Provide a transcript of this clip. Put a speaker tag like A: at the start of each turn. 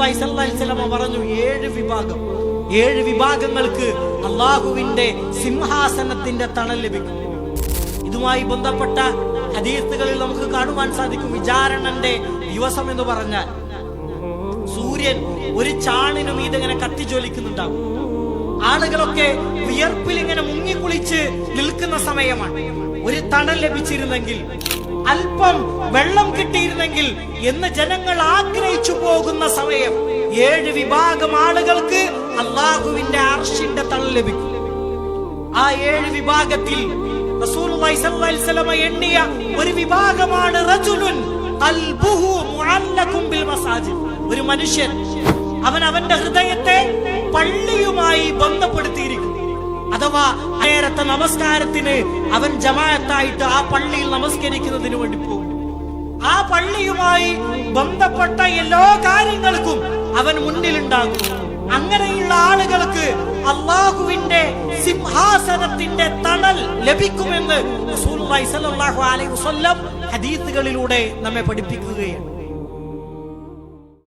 A: പറഞ്ഞു ഏഴ് വിഭാഗം. ഏഴ് വിഭാഗങ്ങൾക്ക് അള്ളാഹുവിന്റെ സിംഹാസനത്തിന്റെ തണൽ ലഭിക്കും. ഇതുമായി ബന്ധപ്പെട്ട ഹദീസുകളിൽ നമുക്ക് കാണുവാൻ സാധിക്കും വിചാരണന്റെ ദിവസം എന്ന് പറഞ്ഞാൽ. സൂര്യൻ ഒരു ചാണിനും ഇങ്ങനെ കത്തിജ്വലിക്കുന്നുണ്ടാകും ആളുകളൊക്കെ വിയർപ്പിൽ ഇങ്ങനെ മുങ്ങിക്കുളിച്ച് നിൽക്കുന്ന സമയമാണ്. ഒരു തണൽ ലഭിച്ചിരുന്നെങ്കിൽ അല്പം വെള്ളം കിട്ടിയിരുന്നെങ്കിൽ എന്ന് ജനങ്ങൾ ആഗ്രഹിച്ചു പോകുന്ന സമയം ഏഴ് വിഭാഗം ആളുകൾക്ക് അള്ളാഹുവിന്റെ അർഷിന്റെ തണൽ ലഭിക്കും. ആ ഏഴ് വിഭാഗത്തിൽ എണ്ണിയ ഒരു വിഭാഗമാണ് ഒരു മനുഷ്യൻ. അവൻ അവന്റെ ഹൃദയത്തെ പള്ളിയുമായി അഥവാ നേരത്തെ നമസ്കാരത്തിന് അവൻ ജമാഅത്തായിട്ട് ആ പള്ളിയിൽ നമസ്കരിക്കുന്നതിന് വേണ്ടി പോകും. ആ പള്ളിയുമായി ബന്ധപ്പെട്ട എല്ലാ കാര്യങ്ങൾക്കും അവൻ മുന്നിലുണ്ടാകും. അങ്ങനെയുള്ള ആളുകൾക്ക് അള്ളാഹുവിന്റെ സിംഹാസനത്തിന്റെ തണൽ ലഭിക്കുമെന്ന് ഹദീസുകളിലൂടെ നമ്മെ പഠിപ്പിക്കുകയാണ്.